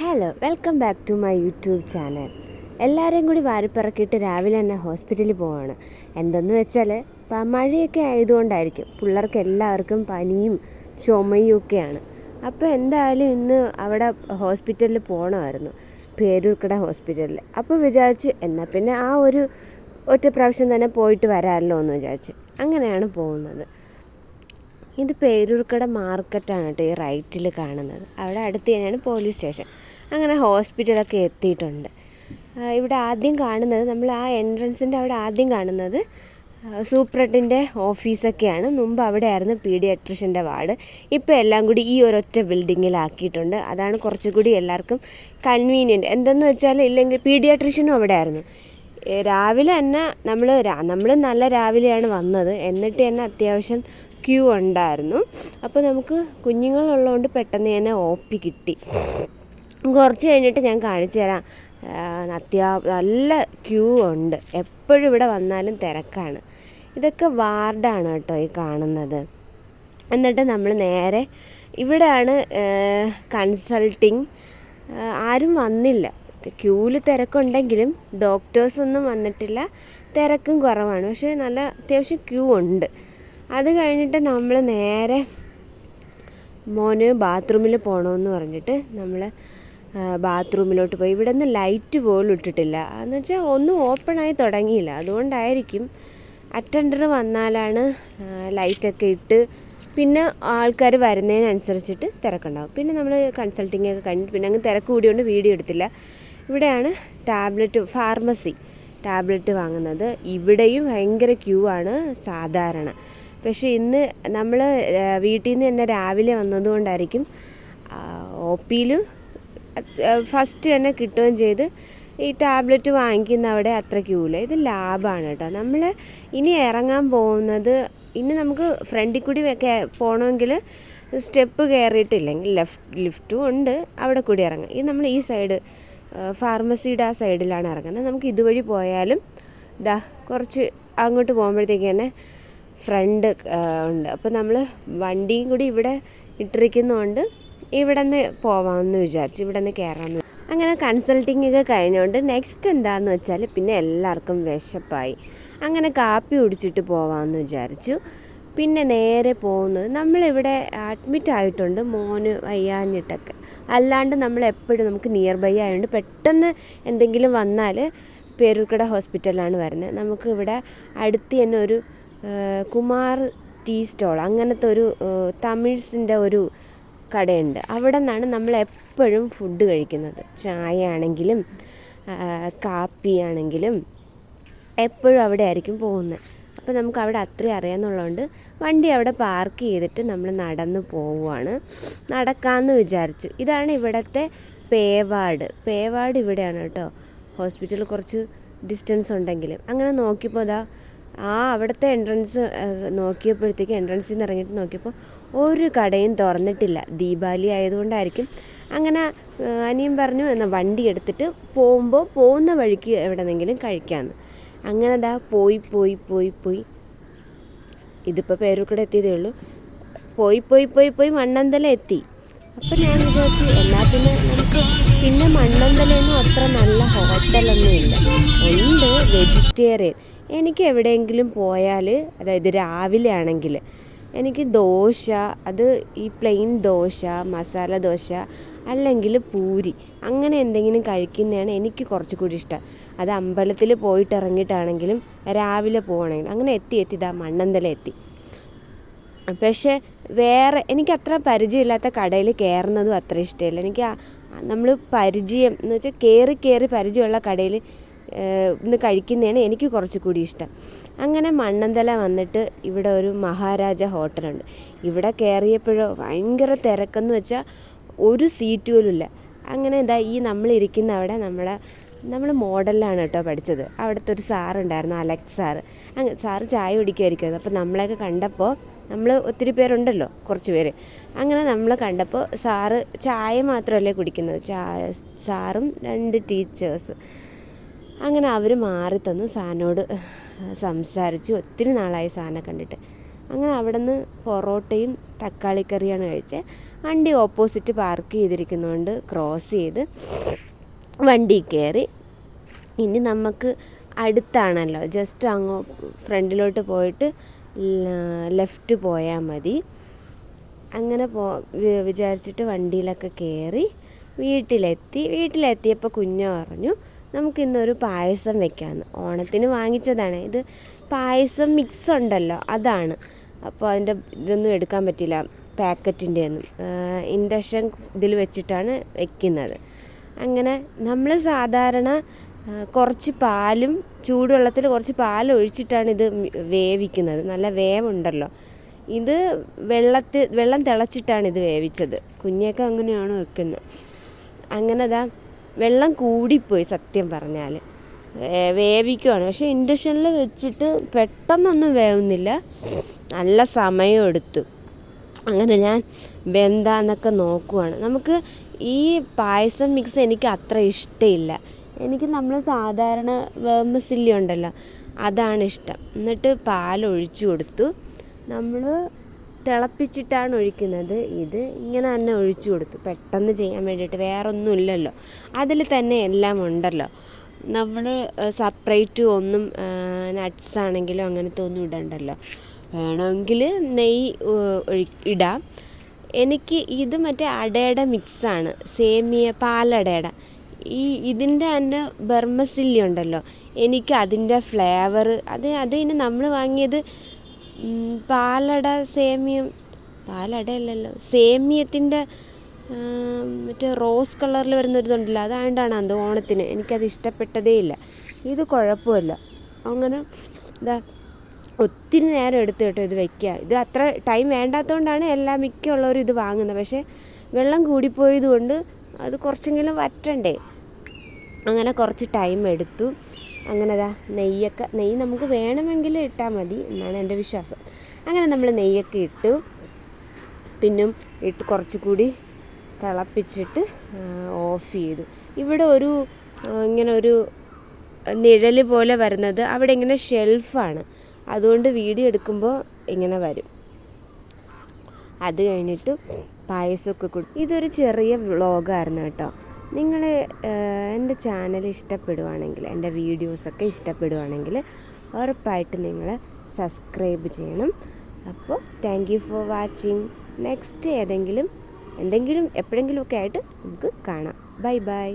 Hello welcome back to my YouTube channel എല്ലാവരെയും കൂടി വാരിപ്പിറക്കിയിട്ട് രാവിലെ തന്നെ ഹോസ്പിറ്റലിൽ പോവാണ്. എന്തെന്ന് വെച്ചാൽ മഴയൊക്കെ ആയതുകൊണ്ടായിരിക്കും പിള്ളേർക്ക് എല്ലാവർക്കും പനിയും ചുമയും ഒക്കെയാണ്. അപ്പോൾ എന്തായാലും ഇന്ന് അവിടെ ഹോസ്പിറ്റലിൽ പോകണമായിരുന്നു പേരൂർക്കട ഹോസ്പിറ്റലിൽ അപ്പോൾ വിചാരിച്ചു എന്നാൽ പിന്നെ ആ ഒരു ഒറ്റ പ്രാവശ്യം തന്നെ പോയിട്ട് വരാമല്ലോ എന്ന് വിചാരിച്ച്. അങ്ങനെയാണ് പോകുന്നത്. ഇത് പേരൂർക്കട മാർക്കറ്റാണ് കേട്ടോ ഈ റൈറ്റിൽ കാണുന്നത്. അവിടെ അടുത്ത് തന്നെയാണ് പോലീസ് സ്റ്റേഷൻ. അങ്ങനെ ഹോസ്പിറ്റലൊക്കെ എത്തിയിട്ടുണ്ട്. ഇവിടെ ആദ്യം കാണുന്നത് നമ്മൾ ആ എൻട്രൻസിന്റെ അവിടെ ആദ്യം കാണുന്നത് സൂപ്രണ്ടിന്റെ ഓഫീസൊക്കെയാണ്. മുമ്പ് അവിടെയായിരുന്നു പീഡിയാട്രിഷ്യന്റെ വാർഡ്. ഇപ്പോൾ എല്ലാം കൂടി ഈ ഒരൊറ്റ ബിൽഡിങ്ങിലാക്കിയിട്ടുണ്ട്. അതാണ് കുറച്ചുകൂടി എല്ലാവർക്കും കൺവീനിയന്റ്. എന്തെന്ന് വെച്ചാൽ ഇല്ലെങ്കിൽ പീഡിയാട്രിഷ്യനും അവിടെ ആയിരുന്നു രാവിലെ തന്നെ നമ്മൾ നമ്മൾ നല്ല രാവിലെയാണ് വന്നത്. എന്നിട്ട് തന്നെ അത്യാവശ്യം ക്യൂ ഉണ്ടായിരുന്നു. അപ്പോൾ നമുക്ക് കുഞ്ഞുങ്ങളുള്ളതുകൊണ്ട് പെട്ടെന്ന് തന്നെ ഒ പി കിട്ടി. കുറച്ച് കഴിഞ്ഞിട്ട് ഞാൻ കാണിച്ചു തരാം. അത്യാ നല്ല ക്യൂ ഉണ്ട്. എപ്പോഴും ഇവിടെ വന്നാലും തിരക്കാണ്. ഇതൊക്കെ വാർഡാണ് കേട്ടോ ഈ കാണുന്നത്. എന്നിട്ട് നമ്മൾ നേരെ ഇവിടെയാണ് കൺസൾട്ടിങ്. ആരും വന്നില്ല. ക്യൂവിൽ തിരക്കുണ്ടെങ്കിലും ഡോക്ടേഴ്സൊന്നും വന്നിട്ടില്ല. തിരക്കും കുറവാണ്. പക്ഷേ നല്ല അത്യാവശ്യം ക്യൂ ഉണ്ട്. അത് കഴിഞ്ഞിട്ട് നമ്മൾ നേരെ മോന് ബാത്റൂമിൽ പോകണമെന്ന് പറഞ്ഞിട്ട് നമ്മൾ ബാത്റൂമിലോട്ട് പോയി. ഇവിടെ നിന്ന് ലൈറ്റ് പോലും ഇട്ടിട്ടില്ല. എന്ന് വെച്ചാൽ ഒന്നും ഓപ്പണായി തുടങ്ങിയില്ല. അതുകൊണ്ടായിരിക്കും അറ്റൻഡർ വന്നാലാണ് ലൈറ്റൊക്കെ ഇട്ട് പിന്നെ ആൾക്കാർ വരുന്നതിനനുസരിച്ചിട്ട് തിരക്കുണ്ടാവും. പിന്നെ നമ്മൾ കൺസൾട്ടിങ് ഒക്കെ കഴിഞ്ഞിട്ട് പിന്നെ അങ്ങ് തിരക്ക് കൂടിയോണ്ട് വീഡിയോ എടുത്തില്ല. ഇവിടെയാണ് ടാബ്ലറ്റ് ഫാർമസി ടാബ്ലറ്റ് വാങ്ങുന്നത്. ഇവിടെയും ഭയങ്കര ക്യൂ ആണ് സാധാരണ. പക്ഷേ ഇന്ന് നമ്മൾ വീട്ടിൽ നിന്ന് തന്നെ രാവിലെ വന്നതുകൊണ്ടായിരിക്കും ഒ പിയിലും ഫസ്റ്റ് തന്നെ കിട്ടുകയും ചെയ്ത് ഈ ടാബ്ലറ്റ് വാങ്ങിക്കുന്ന അവിടെ അത്ര ക്യൂല ഇത് ലാഭമാണ് കേട്ടോ. നമ്മൾ ഇനി ഇറങ്ങാൻ പോകുന്നത് ഇനി നമുക്ക് ഫ്രണ്ടിൽ കൂടി പോകണമെങ്കിൽ സ്റ്റെപ്പ് കയറിയിട്ടില്ലെങ്കിൽ ലെഫ്റ്റ് ലിഫ്റ്റും ഉണ്ട് അവിടെ കൂടി ഇറങ്ങാം. ഇത് നമ്മൾ ഈ സൈഡ് ഫാർമസിയുടെ ആ സൈഡിലാണ് ഇറങ്ങുന്നത്. നമുക്ക് ഇതുവഴി പോയാലും ഇതാ കുറച്ച് അങ്ങോട്ട് പോകുമ്പോഴത്തേക്ക് തന്നെ ഫ്രണ്ട് ഉണ്ട്. അപ്പോൾ നമ്മൾ വണ്ടിയും കൂടി ഇവിടെ ഇട്ടിരിക്കുന്നതുകൊണ്ട് ഇവിടെ നിന്ന് പോവാമെന്ന് വിചാരിച്ചു ഇവിടെ നിന്ന് കയറാമെന്ന് അങ്ങനെ കൺസൾട്ടിങ് ഒക്കെ കഴിഞ്ഞുകൊണ്ട് നെക്സ്റ്റ് എന്താണെന്ന് വെച്ചാൽ പിന്നെ എല്ലാവർക്കും വിശപ്പായി. അങ്ങനെ കാപ്പി കുടിച്ചിട്ട് പോവാമെന്ന് വിചാരിച്ചു. പിന്നെ നേരെ പോകുന്നത് നമ്മളിവിടെ അഡ്മിറ്റ് ആയിട്ടുണ്ട് മോന് വയ്യാഞ്ഞിട്ടൊക്കെ. അല്ലാണ്ട് നമ്മൾ എപ്പോഴും നമുക്ക് നിയർ ബൈ ആയതുകൊണ്ട് പെട്ടെന്ന് എന്തെങ്കിലും വന്നാൽ പേരൂർക്കട ഹോസ്പിറ്റലിലാണ് വരുന്നത് നമുക്ക് ഇവിടെ അടുത്ത് തന്നെ ഒരു കുമാർ ടീ സ്റ്റോൾ അങ്ങനത്തെ ഒരു തമിഴ്സിന്റെ ഒരു കടയുണ്ട്. അവിടെ നിന്നാണ് നമ്മൾ എപ്പോഴും ഫുഡ് കഴിക്കുന്നത്. ചായ ആണെങ്കിലും കാപ്പി ആണെങ്കിലും എപ്പോഴും അവിടെ ആയിരിക്കും പോകുന്നത് അപ്പോൾ നമുക്ക് അവിടെ അത്രയും അറിയാമെന്നുള്ളതുകൊണ്ട് വണ്ടി അവിടെ പാർക്ക് ചെയ്തിട്ട് നമ്മൾ നടന്ന് പോവുകയാണ് നടക്കാമെന്ന് വിചാരിച്ചു. ഇതാണ് ഇവിടുത്തെ പേവാട്. പേവാട് ഇവിടെയാണ് കേട്ടോ. ഹോസ്പിറ്റൽ കുറച്ച് ഡിസ്റ്റൻസ് ഉണ്ടെങ്കിലും. അങ്ങനെ നോക്കിയപ്പോൾ അതാ ആ അവിടുത്തെ എൻട്രൻസ് നോക്കിയപ്പോഴത്തേക്ക് എൻട്രൻസിൽ നിന്ന് ഇറങ്ങിയിട്ട് നോക്കിയപ്പോൾ ഒരു കടയും തുറന്നിട്ടില്ല. ദീപാവലി ആയതുകൊണ്ടായിരിക്കും. അങ്ങനെ അനിയും അനിയൻ പറഞ്ഞു എന്നാൽ വണ്ടി എടുത്തിട്ട് പോകുമ്പോൾ പോകുന്ന വഴിക്ക് എവിടെന്നെങ്കിലും കഴിക്കാമെന്ന് അങ്ങനെ ദാ പോയി പോയി പോയി പോയി. ഇതിപ്പോൾ പേരൂർക്കട എത്തിയതേ ഉള്ളൂ. പോയി പോയി പോയി പോയി മണ്ണന്തല എത്തി. അപ്പം ഞാൻ വിചാരിച്ചു എന്നാൽ പിന്നെ നമുക്ക് പിന്നെ മണ്ണന്തലയൊന്നും അത്ര നല്ല ഹോട്ടലൊന്നും ഇല്ല. ഉണ്ട് വെജിറ്റേറിയൻ എനിക്ക് എവിടെയെങ്കിലും പോയാൽ അതായത് രാവിലെ ആണെങ്കിൽ എനിക്ക് ദോശ അത് ഈ പ്ലെയിൻ ദോശ മസാല ദോശ അല്ലെങ്കിൽ പൂരി അങ്ങനെ എന്തെങ്കിലും കഴിക്കുന്നതാണ് എനിക്ക് കുറച്ചുകൂടി ഇഷ്ടം. അത് അമ്പലത്തിൽ പോയിട്ട് ഇറങ്ങിയിട്ടാണെങ്കിലും രാവിലെ പോകണമെങ്കിൽ അങ്ങനെ എത്തി എത്തി ഇതാ മണ്ണന്തല എത്തി. പക്ഷേ വേറെ എനിക്ക് അത്ര പരിചയമില്ലാത്ത കടയിൽ കയറുന്നതും അത്ര ഇഷ്ടമില്ല. എനിക്ക് നമ്മൾ പരിചയം എന്ന് വെച്ചാൽ കയറി കയറി പരിചയമുള്ള കടയിൽ ഇന്ന് കഴിക്കുന്നതാണ് എനിക്ക് കുറച്ചുകൂടി ഇഷ്ടം. അങ്ങനെ മണ്ണന്തല വന്നിട്ട് ഇവിടെ ഒരു മഹാരാജ ഹോട്ടലുണ്ട്. ഇവിടെ കയറിയപ്പോഴോ ഭയങ്കര തിരക്കെന്ന് വെച്ചാൽ ഒരു സീറ്റ് പോലും ഇല്ല അങ്ങനെ ഇതാ ഈ നമ്മളിരിക്കുന്ന അവിടെ നമ്മളെ നമ്മൾ മോഡലിലാണ് കേട്ടോ പഠിച്ചത്. അവിടുത്തെ ഒരു സാറുണ്ടായിരുന്നു അലക്സ് സാറ്. അങ്ങനെ സാറ് ചായ കുടിക്കുമായിരിക്കും അപ്പോൾ നമ്മളെയൊക്കെ കണ്ടപ്പോൾ നമ്മൾ ഒത്തിരി പേരുണ്ടല്ലോ കുറച്ച് പേര്. അങ്ങനെ നമ്മൾ കണ്ടപ്പോൾ സാറ് ചായ മാത്രമല്ലേ കുടിക്കുന്നത്. ചായ സാറും രണ്ട് ടീച്ചേഴ്സ് അങ്ങനെ അവർ മാറി തന്നു. സാറിനോട് സംസാരിച്ചു. ഒത്തിരി നാളായി സാറിനെ കണ്ടിട്ട്. അങ്ങനെ അവിടെ നിന്ന് പൊറോട്ടയും തക്കാളിക്കറിയാണ് കഴിച്ചത് വണ്ടി ഓപ്പോസിറ്റ് പാർക്ക് ചെയ്തിരിക്കുന്നതുകൊണ്ട് ക്രോസ് ചെയ്ത് വണ്ടി കയറി. ഇനി നമുക്ക് അടുത്താണല്ലോ. ജസ്റ്റ് അങ്ങോ ഫ്രണ്ടിലോട്ട് പോയിട്ട് ലെഫ്റ്റ് പോയാൽ മതി. അങ്ങനെ പോ വിചാരിച്ചിട്ട് വണ്ടിയിലൊക്കെ കയറി വീട്ടിലെത്തി. വീട്ടിലെത്തിയപ്പോൾ കുഞ്ഞ പറഞ്ഞു നമുക്കിന്നൊരു പായസം വെക്കാമെന്ന് ഓണത്തിന് വാങ്ങിച്ചതാണ്. ഇത് പായസം മിക്സ് ഉണ്ടല്ലോ അതാണ്. അപ്പോൾ അതിന്റെ ഇതൊന്നും എടുക്കാൻ പറ്റില്ല പാക്കറ്റിന്റെ ഒന്നും ഇൻഡക്ഷൻ ഇതിൽ വെച്ചിട്ടാണ് വെക്കുന്നത്. അങ്ങനെ നമ്മൾ സാധാരണ കുറച്ച് പാലും ചൂടുവെള്ളത്തിൽ കുറച്ച് പാൽ ഒഴിച്ചിട്ടാണ് ഇത് വേവിക്കുന്നത്. നല്ല വേവുണ്ടല്ലോ. ഇത് വെള്ളത്തിൽ വെള്ളം തിളച്ചിട്ടാണ് ഇത് വേവിച്ചത്. കുഞ്ഞൊക്കെ അങ്ങനെയാണ് വെക്കുന്നത്. അങ്ങനെ ദാ വെള്ളം കൂടിപ്പോയി സത്യം പറഞ്ഞാൽ വേവിക്കുവാണ്. പക്ഷേ ഇൻഡക്ഷനിൽ വെച്ചിട്ട് പെട്ടെന്നൊന്നും വേവുന്നില്ല. നല്ല സമയം എടുത്തു. അങ്ങനെ ഞാൻ വെന്താന്നൊക്കെ നോക്കുവാണ്. നമുക്ക് ഈ പായസം മിക്സ് എനിക്ക് അത്ര ഇഷ്ടമില്ല. എനിക്ക് നമ്മൾ സാധാരണ വേമസില്ലി ഉണ്ടല്ലോ അതാണ് ഇഷ്ടം. എന്നിട്ട് പാലൊഴിച്ചു കൊടുത്തു. നമ്മൾ തിളപ്പിച്ചിട്ടാണ് ഒഴിക്കുന്നത് ഇത് ഇങ്ങനെ തന്നെ ഒഴിച്ചു കൊടുത്തു. പെട്ടെന്ന് ചെയ്യാൻ വേണ്ടിയിട്ട് വേറെ ഒന്നും ഇല്ലല്ലോ അതിൽ തന്നെ എല്ലാം ഉണ്ടല്ലോ. നമ്മൾ സെപ്പറേറ്റ് ഒന്നും നട്ട്സ് ആണെങ്കിലും അങ്ങനത്തെ ഒന്നും ഇടണ്ടല്ലോ. വേണമെങ്കിൽ നെയ്യ് ഒഴി ഇടാം. എനിക്ക് ഇത് മറ്റേ അടയുടെ മിക്സാണ് സേമിയ പാലടയുടെ. ഈ ഇതിന്റെ തന്നെ ബർമസില്ലി ഉണ്ടല്ലോ. എനിക്ക് അതിന്റെ ഫ്ലേവർ അത് അത് ഇനി നമ്മൾ വാങ്ങിയത് പാലട സേമിയം പാലടയല്ലല്ലോ. സേമിയത്തിന്റെ മറ്റേ റോസ് കളറിൽ വരുന്ന ഒരിതുണ്ടല്ലോ അതായതാണ് അത് ഓണത്തിന് എനിക്കത് ഇഷ്ടപ്പെട്ടതേ ഇല്ല. ഇത് കുഴപ്പമില്ല. അങ്ങനെ ഇതാ ഒത്തിരി നേരം എടുത്ത് കേട്ടോ ഇത് വെക്കുക ഇത് അത്ര ടൈം വേണ്ടാത്തതുകൊണ്ടാണ് എല്ലാ മിക്കുള്ളവരും ഇത് വാങ്ങുന്നത്. പക്ഷേ വെള്ളം കൂടിപ്പോയത് കൊണ്ട് അത് കുറച്ചെങ്കിലും വറ്റണ്ടേ? അങ്ങനെ കുറച്ച് ടൈം എടുത്തു. അങ്ങനെ ദാ നെയ്യൊക്കെ നെയ്യ് നമുക്ക് വേണമെങ്കിൽ ഇട്ടാൽ മതി എന്നാണ് എന്റെ വിശ്വാസം. അങ്ങനെ നമ്മൾ നെയ്യൊക്കെ ഇട്ടു. പിന്നും ഇട്ട് കുറച്ചുകൂടി തിളപ്പിച്ചിട്ട് ഓഫ് ചെയ്തു. ഇവിടെ ഒരു ഇങ്ങനെ ഒരു നിഴൽ പോലെ വരുന്നത് അവിടെ ഇങ്ങനെ ഷെൽഫാണ് അതുകൊണ്ട് വീഡിയോ എടുക്കുമ്പോൾ ഇങ്ങനെ വരും. അത് കഴിഞ്ഞിട്ട് പായസമൊക്കെ കൊടുക്കും ഇതൊരു ചെറിയ വ്ളോഗായിരുന്നു കേട്ടോ. നിങ്ങൾ എന്റെ ചാനൽ ഇഷ്ടപ്പെടുവാണെങ്കിൽ എന്റെ വീഡിയോസൊക്കെ ഇഷ്ടപ്പെടുവാണെങ്കിൽ ഉറപ്പായിട്ട് നിങ്ങൾ സബ്സ്ക്രൈബ് ചെയ്യണം. അപ്പോൾ thank you for watching next ഏതെങ്കിലും എന്തെങ്കിലും എപ്പോഴെങ്കിലുമൊക്കെ ആയിട്ട് നമുക്ക് കാണാം. Bye bye